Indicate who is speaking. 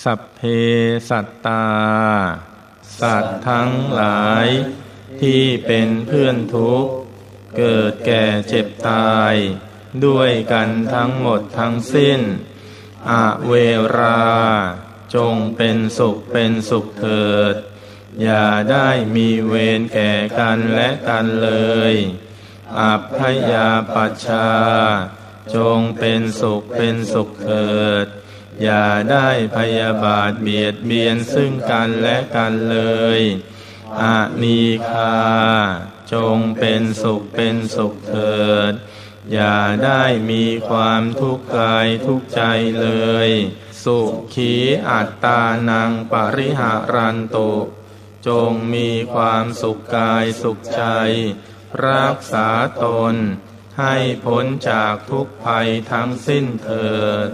Speaker 1: สัพเพสัตตา สัตว์ทั้งหลาย ที่เป็นเพื่อนทุกข์ เกิดแก่เจ็บตาย ด้วยกันทั้งหมดทั้งสิ้น อเวรา จงเป็นสุขเป็นสุขเถิด อย่าได้มีเวรแก่กันและกันเลย อัพยาปัชชา จงเป็นสุขเป็นสุขเถิด อย่าได้พยาบาทเบียดเบียนซึ่งกันและกันเลยอานีคา จงเป็นสุขเป็นสุขเถิด อย่าได้มีความทุกข์กายทุกข์ใจเลย สุขีอัตตานังปริหารันตุ จงมีความสุขกายสุขใจ รักษาตน ให้พ้นจากทุกภัยทั้งสิ้นเถิด